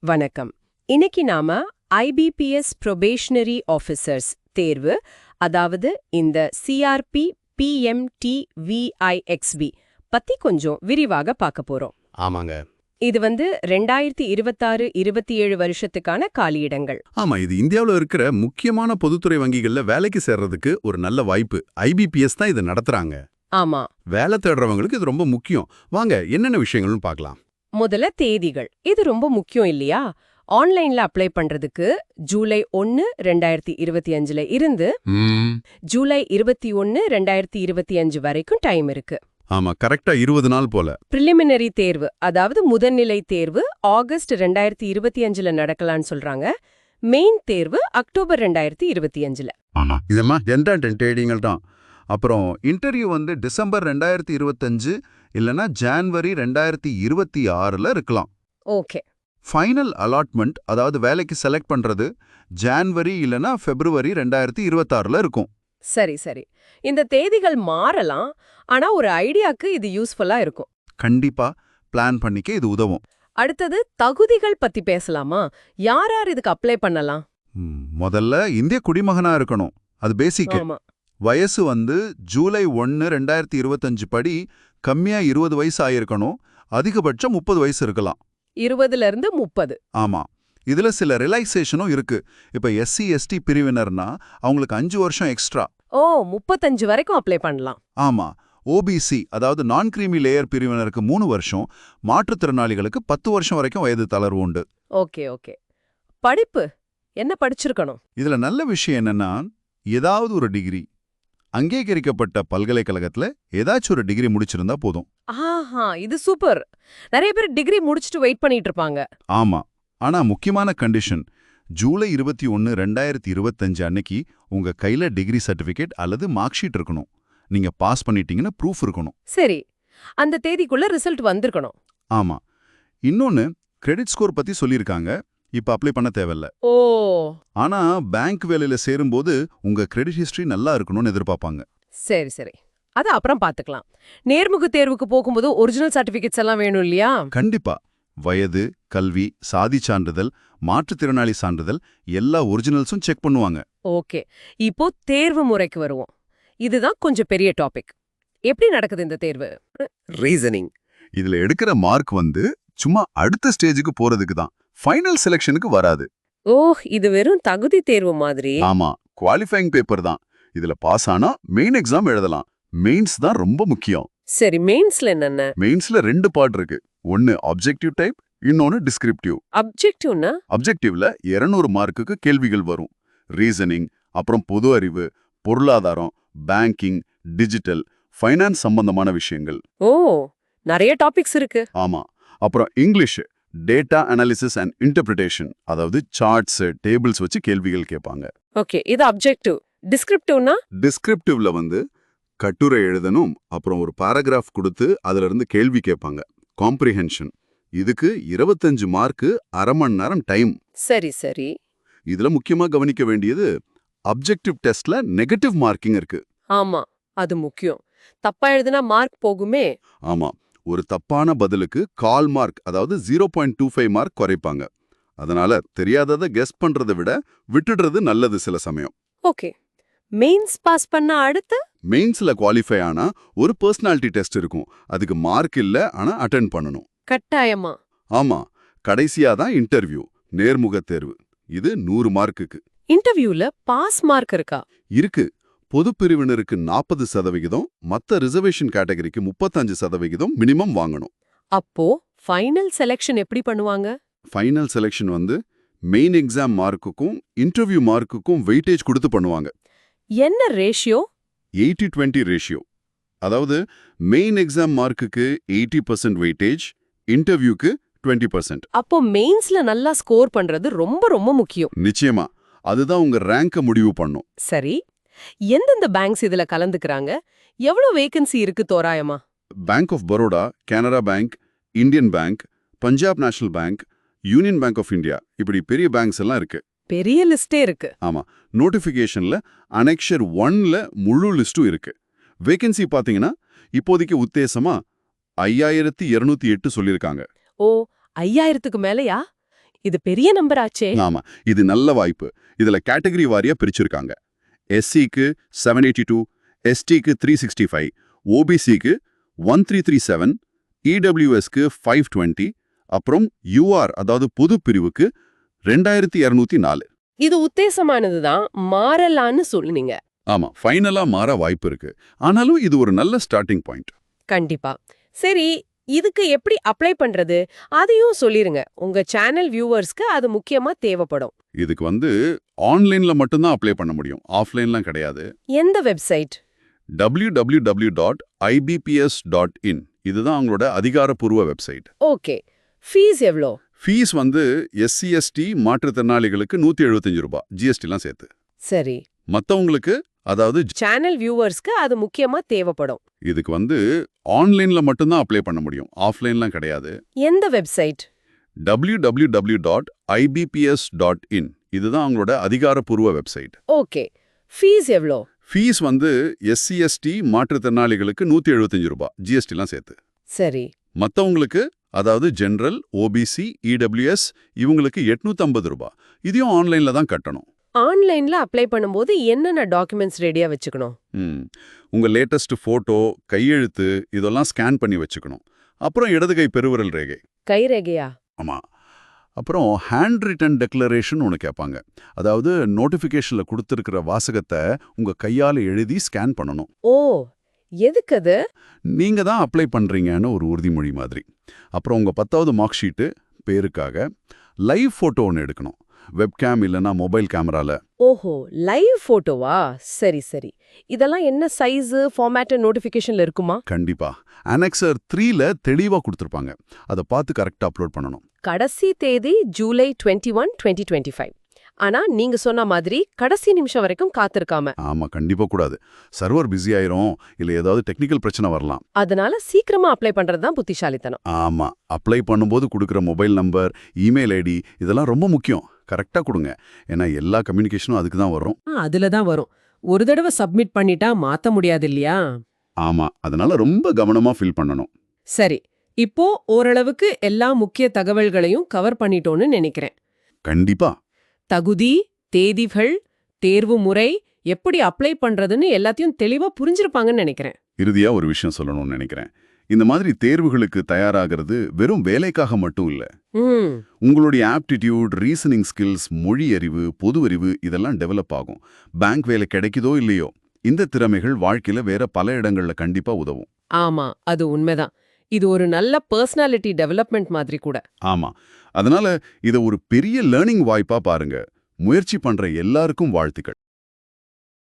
வணக்கம். இன்னைக்கு நாம ஐபிபிஎஸ் ப்ரொபேஷனரி ஆஃபீஸர்ஸ் தேர்வு அதாவது இந்த சிஆர்பி பிஎம்டிவிஐஎக்ஸ்பி பத்தி கொஞ்சம் விரிவாக பார்க்க போறோம். ஆமாங்க. இது வந்து ரெண்டாயிரத்தி இருபத்தாறு இருபத்தி ஏழு வருஷத்துக்கான காலியிடங்கள். ஆமா இது இந்தியாவுல இருக்கிற முக்கியமான பொதுத்துறை வங்கிகள்ல வேலைக்கு சேர்றதுக்கு ஒரு நல்ல வாய்ப்பு. ஐபிபிஎஸ் தான் இதை நடத்துறாங்க. ஆமா. வேலை தேடுறவங்களுக்கு இது ரொம்ப முக்கியம். வாங்க என்னென்ன விஷயங்கள்னு பார்க்கலாம். முதல்ல தேதிகள். இது ரொம்ப முக்கியம் இல்லையா? ஆன்லைன்ல அப்ளை பண்றதுக்கு ஜூலை ஒன்னு ரெண்டாயிரத்தி இருபத்தி அஞ்சுல இருந்து ஜூலை இருபத்தி ஒன்னு ரெண்டாயிரத்தி இருபத்தி அஞ்சு வரைக்கும் டைம் இருக்கு. ஆமா கரெக்டா இருபது நாள் போல. பிரிலிமினரி தேர்வு அதாவது முதல்நிலை தேர்வு ஆகஸ்ட் ரெண்டாயிரத்தி இருபத்தி அஞ்சுல நடக்கலாம்னு சொல்றாங்க. மெயின் தேர்வு அக்டோபர் ரெண்டாயிரத்தி இருபத்தி அஞ்சுல. இதம்மா ஜென்டா ட்ரேடிங்கள் தான். அப்புறம் இன்டர்வியூ வந்து டிசம்பர் ரெண்டாயிரத்தி இருபத்தஞ்சு இல்லைன்னா ஜான்வரி ரெண்டாயிரத்தி இருபத்தி ஆறுல இருக்கலாம். ஓகே. ஃபைனல் அலாட்மெண்ட் அதாவது வேலைக்கு செலக்ட் பண்றது ஜான்வரி இல்லைன்னா பிப்ரவரி ரெண்டாயிரத்தி இருபத்தாறுல இருக்கும். சரி சரி. இந்த தேதிகள் மாறலாம் ஆனா ஒரு ஐடியாக்கு இது யூஸ்ஃபுல்லா இருக்கும். கண்டிப்பா பிளான் பண்ணிக்க இது உதவும். அடுத்தது தகுதிகள் பத்தி பேசலாமா? யார் யார் இதுக்கு அப்ளை பண்ணலாம்? முதல்ல இந்திய குடிமகனா இருக்கணும். அது பேசிக் வயசு வந்து ஜூலை ஒன்னு ரெண்டாயிரத்தி இருபத்தஞ்சு படி கம்மியா இருபது வயசு ஆயிருக்கணும் அதிகபட்சம் முப்பது வயசு இருக்கலாம் இருபதுல இருந்து முப்பது. ஆமா. இதுல சில ரிலாக்ஸேஷனும் இருக்கு. இப்ப எஸ்சி எஸ்டி பிரிவினர்னா அவங்களுக்கு அஞ்சு வருஷம் எக்ஸ்ட்ரா ஓ முப்பத்தஞ்சு வரைக்கும் அப்ளை பண்ணலாம். ஆமா. ஓபிசி அதாவது நான் கிரீமி லேயர் பிரிவினருக்கு மூணு வருஷம் மாற்றுத்திறனாளிகளுக்கு பத்து வருஷம் வரைக்கும் வயது தளர்வு உண்டு. Okay okay. படிப்பு என்ன படிச்சிருக்கணும்? இதுல நல்ல விஷயம் என்னன்னா ஏதாவது ஒரு டிகிரி அங்கீகரிக்கப்பட்ட பல்கலைக்கழகத்துல ஏதாச்சும் ஒரு டிகிரி முடிச்சிருந்தா போதும். ஆஹா இது சூப்பர் நிறைய பேர் டிகிரி முடிச்சுட்டு வெயிட் பண்ணிட்டு இருப்பாங்க. ஆமா. ஆனா முக்கியமான கண்டிஷன் ஜூலை இருபத்தி ஒன்னு ரெண்டாயிரத்தி இருபத்தஞ்சு அன்னைக்கு உங்க கையில டிகிரி சர்டிபிகேட் அல்லது மார்க் ஷீட் இருக்கணும். நீங்க பாஸ் பண்ணிட்டீங்கன்னு ப்ரூஃப் இருக்கணும். சரி. அந்த தேதிக்குள்ள ரிசல்ட் வந்திருக்கணும். ஆமா. இன்னொன்னு கிரெடிட் ஸ்கோர் பத்தி சொல்லியிருக்காங்க. இப்ப அப்ளை பண்ண தேவையில்ல. ஓ. ஆனா பேங்க் வேலையில சேரும்போது உங்க கிரெடிட் ஹிஸ்டரி நல்லா இருக்கணும்னு எதிர்பார்ப்பாங்க. சரி சரி. அது அப்புறம் பாத்துக்கலாம். நேர்முக தேர்வுக்கு போகும்போது ஒரிஜினல் சர்டிபிகேட்ஸ் எல்லாம் வேணும் இல்லையா? கண்டிப்பா. வயது கல்வி சாதி சான்றிதழ் மாற்றுத்திறனாளி சான்றிதழ் எல்லா ஒரிஜினல்ஸும் செக் பண்ணுவாங்க. ஓகே. இப்போ தேர்வு முறைக்கு வருவோம். இதுதான் கொஞ்சம் பெரிய டாபிக் எப்படி நடக்குது இந்த தேர்வு? ரீசனிங் இதுல எடுக்கிற மார்க் வந்து சும்மா அடுத்த ஸ்டேஜுக்கு போறதுக்கு தான். ஃபைனல் செலெக்ஷனுக்கு வராது. ஓ இது வெறும் தகுதி தேர்வு மாதிரி. ஆமா குவாலிஃபைங் பேப்பர் தான். இதுல பாஸ் ஆனா மெயின் எக்ஸாம் எழுதலாம். மெயின்ஸ் தான் ரொம்ப முக்கியம். சரி மெயின்ஸ்ல என்னென்ன? மெயின்ஸ்ல ரெண்டு பார்ட் இருக்கு. ஒன்னு ஆப்ஜெக்டிவ் டைப் இன்னொன்னு டிஸ்கிரிப்டிவ் அப்ஜெக்டிவ்னா அப்ஜெக்டிவ்ல 200 மார்க்குக்கு கேள்விகள் வரும். ரீசனிங் அப்புறம் பொது அறிவு பொருளாதாரம் பேங்கிங் டிஜிட்டல் ஃபைனான்ஸ் சம்பந்தமான விஷயங்கள். ஓ நிறைய டாபிக்ஸ் இருக்கு. ஆமா அப்புறம் English data analysis and interpretation அதாவது சார்ட்ஸ் டேபிள்ஸ் வச்சு கேள்விகள் கேட்பாங்க. ஓகே இது அப்ஜெக்டிவ் டிஸ்கிரிப்டிவ்னா டிஸ்கிரிப்டிவ்ல வந்து கட்டுரை எழுதணும் அப்புறம் ஒரு பாராகிராஃப் கொடுத்து அதுல இருந்து கேள்வி கேட்பாங்க. காம்ப்ரிஹென்ஷன் இதுக்கு இருபத்தஞ்சு மார்க்கு அரை மணி நேரம் டைம் சரி சரி. இதுல முக்கியமா கவனிக்க வேண்டியது அப்ஜெக்டிவ் டெஸ்ட்ல நெகட்டிவ் மார்க்கிங் இருக்கு. ஆமா அது முக்கியம். தப்பா எழுதுனா மார்க் போகுமே? ஆமா. ஒரு தப்பான பதிலுக்கு கால் மார்க் அதாவது zero point two five mark குறைப்பாங்க. அதனால தெரியாததை கெஸ் பண்றதை விட விட்டுடுறது நல்லது சில சமயம். ஓகே மெயின்ஸ் பாஸ் பண்ண அடுத்து? மெயின்ஸ்ல குவாலிஃபை ஆனா ஒரு பர்சனாலிட்டி டெஸ்ட் இருக்கும். அதுக்கு மார்க் இல்ல ஆனா அட்டென்ட் பண்ணணும். கட்டாயமா? ஆமா. கடைசியா தான் இன்டர்வியூ நேர்முக தேர்வு. இது நூறு மார்க்குக்கு இன்டர்வியூல பாஸ் மார்க் இருக்கா? இருக்கு. பொது பிரிவினருக்கு நாற்பது சதவிகிதம் மத்த ரிசர்வேஷன் கேட்டகரிக்கு முப்பத்தஞ்சு சதவிகிதம் மினிமம் வாங்கணும். அப்போ ஃபைனல் செலெக்ஷன் எப்படி பண்ணுவாங்க? ஃபைனல் செலெக்ஷன் வந்து மெயின் எக்ஸாம் மார்க்குக்கும் இன்டர்வியூ மார்க்குக்கும் வெயிட்டேஜ் கொடுத்து பண்ணுவாங்க. என்ன ரேஷியோ? Eighty twenty ratio. அதாவது மெயின் எக்ஸாம் மார்க்குக்கு எயிட்டி பர்சன்ட் வெயிட்டேஜ் இன்டர்வியூக்கு டுவெண்ட்டி பர்சன்ட். அப்போ மெயின்ஸ்ல நல்லா ஸ்கோர் பண்றது ரொம்ப ரொம்ப முக்கியம். நிச்சயமா. அதுதான் உங்க ரேங்கை முடிவு பண்ணும். சரி. எந்தெந்த பேங்க்ஸ் இதுல கலந்துக்கறாங்க? எவ்வளவு வேகன்சி இருக்கு தோராயமா? Bank of Baroda Canara bank Indian bank Punjab national bank union bank of India இப்படி பெரிய பேங்க்ஸ் எல்லாம் இருக்கு. பெரிய லிஸ்டே இருக்கு. நோட்டிஃபிகேஷன்ல அனெக்ஷர் ஒன்ல முழு லிஸ்டும் இருக்கு. வேகன்சி பாத்தீங்கன்னா இப்போதைக்கு உத்தேசமா ஐயாயிரத்தி இருநூத்தி எட்டு சொல்லியிருக்காங்க ஓ ஐயாயிரத்துக்கு மேலயா? இது பெரிய நம்பர் ஆச்சே. ஆமா. இது நல்ல வாய்ப்பு. இதுல கேட்டகரி வாரியா பிரிச்சிருக்காங்க. எஸ்சிக்கு செவன் எயிட்டி டூ எஸ்டிக்கு த்ரீ சிக்ஸ்டி ஃபைவ் ஓபிசிக்கு ஒன் த்ரீ த்ரீ செவன் இடபிள்யூஎஸ்க்கு ஃபைவ் டுவெண்ட்டி அப்புறம் யூஆர் அதாவது பொது பிரிவுக்கு ரெண்டாயிரத்தி இரநூத்தி நாலு. இது உத்தேசமானதுதான் மாறலான்னு சொல்லுனீங்க. ஆமா ஃபைனலா மாற வாய்ப்பு இருக்கு. ஆனாலும் இது ஒரு நல்ல ஸ்டார்டிங் பாயிண்ட் கண்டிப்பா. சரி இதுக்கு எப்படி அப்ளை பண்றது? அதையும் சொல்லிருங்க. உங்க சேனல் வியூவர்ஸ்க்கு அது முக்கியமா தேவைப்படும். இதுக்கு வந்து ஆன்லைன்ல மட்டும்தான் அப்ளை பண்ண முடியும். ஆஃப்லைன்லாம் கிடையாது. எந்த website www.ibps.in dot IBPS dot in இதுதான் அவங்களோட அதிகாரப்பூர்வ வெப்சைட் ஓகே ஃபீஸ் எவ்வளோ ஃபீஸ் வந்து எஸ்சி எஸ்டி மாற்றுத்திறனாளிகளுக்கு நூத்தி எழுபத்தஞ்சு ரூபாய். ஜிஎஸ்டிலாம் சேர்த்து. சரி. மத்தவங்களுக்கு அதாவது சேனல் வியூவர்ஸ்க்கு அது முக்கியமா தேவைப்படும். இதுக்கு வந்து ஆன்லைன்ல மட்டும்தான் அப்ளை பண்ண முடியும். ஆஃப்லைன்லாம் கிடையாது. எந்த website www.ibps.in dot IBPS dot in இதுதான் அவங்களோட அதிகாரப்பூர்வ வெப்சைட் ஓகே ஃபீஸ் எவ்வளோ ஃபீஸ் வந்து எஸ்சி எஸ்டி மாற்றுத்திறனாளிகளுக்கு நூத்தி எழுபத்தஞ்சு ரூபாய். ஜிஎஸ்டிலாம் சேர்த்து. சரி. மத்தவங்களுக்கு அதாவது ஜெனரல் ஓபிசி இடபிள்யூஎஸ் இவங்களுக்கு 850 ரூபாய். இதையும் ஆன்லைன்ல தான் கட்டணும். ஆன்லைன்ல அப்ளை பண்ணும்போது என்னென்ன டாக்குமெண்ட்ஸ் ரெடியா வச்சுக்கணும்? ம். உங்க லேட்டஸ்ட் போட்டோ கையெழுத்து இதெல்லாம் ஸ்கேன் பண்ணி வச்சுக்கணும். அப்புறம் இடது கை பெருவிரல் ரேகை. கைரேகையா ஆமா. அப்புறம் ஹேண்ட் ரிட்டன் டெக்ளரேஷன் ஒன்று கேட்பாங்க அதாவது நோட்டிஃபிகேஷன்ல கொடுத்துருக்கிற வாசகத்தை உங்க கையால எழுதி ஸ்கேன் பண்ணணும். ஓ எதுக்கு அது? நீங்க தான் அப்ளை பண்றீங்கன்னு ஒரு உறுதிமொழி மாதிரி. அப்புறம் உங்க பத்தாவது மார்க் ஷீட்டு பேருக்காக. லைவ் போட்டோ ஒன்று எடுக்கணும். வெப்கேம் இல்லைன்னா மொபைல் கேமரால ஓஹோ லைவ் போட்டோவா சரி சரி. இதெல்லாம் என்ன சைஸ் ஃபார்மேட் நோட்டிஃபிகேஷன்ல இருக்குமா? கண்டிப்பா. அனெக்சர் த்ரீல தெளிவா கொடுத்துருப்பாங்க. அதை பார்த்து கரெக்டா அப்லோட் பண்ணணும். கடைசி தேதி July twenty one twenty twenty five ஆனா நீங்க சொன்ன மாதிரி கடைசி நிமிஷம் வரைக்கும் காத்திருக்காம. ஆமா கண்டிப்பா கூடாது. சர்வர் பிஸி ஆயிரும். இல்ல ஏதாவது டெக்னிக்கல் பிரச்சனை வரலாம். அதனால சீக்கிரமா அப்ளை பண்றது தான் புத்திசாலித்தனம். ஆமா அப்ளை பண்ணும்போது கொடுக்குற மொபைல் நம்பர் இமெயில் ஐடி இதெல்லாம் ரொம்ப முக்கியம். கரெக்டா கொடுங்க. ஏன்னா எல்லா கம்யூனிகேஷனும் அதுக்கு தான் வரும். அதுல தான் வரும். ஒரு தடவை சப்மிட் பண்ணிட்டா மாத்த முடியாது இல்லையா? ஆமா அதனால ரொம்ப கவனமா ஃபில் பண்ணணும். சரி இப்போ ஓரளவுக்கு எல்லா முக்கிய தகவல்களையும் கவர் பண்ணிட்டோன்னு நினைக்கிறேன். கண்டிப்பா. தகுதி தேதிகள் தேர்வு முறை எப்படி அப்ளை பண்றதுன்னு எல்லாத்தையும் தெளிவா புரிஞ்சிருப்பாங்கன்னு நினைக்கிறேன். இறுதியா ஒரு விஷயம் சொல்லணும்னு நினைக்கிறேன். இந்த மாதிரி தேர்வுகளுக்கு தயாராகிறது வெறும் வேலைக்காக மட்டும் இல்ல. உங்களுடைய ஆப்டிடியூட் ரீசனிங் ஸ்கில்ஸ் மொழி அறிவு பொது அறிவு இதெல்லாம் டெவலப் ஆகும். பேங்க் வேலை கிடைக்குதோ இல்லையோ இந்த திறமைகள் வாழ்க்கையில வேற பல இடங்கள்ல கண்டிப்பா உதவும். ஆமா அது உண்மைதான். இது ஒரு நல்ல பர்சனாலிட்டி டெவலப்மெண்ட் மாதிரி கூட. ஆமா. அதனால இத ஒரு பெரிய லேர்னிங் வாய்ப்பா பாருங்க. முயற்சி பண்ற எல்லாருக்கும் வாழ்த்துக்கள்.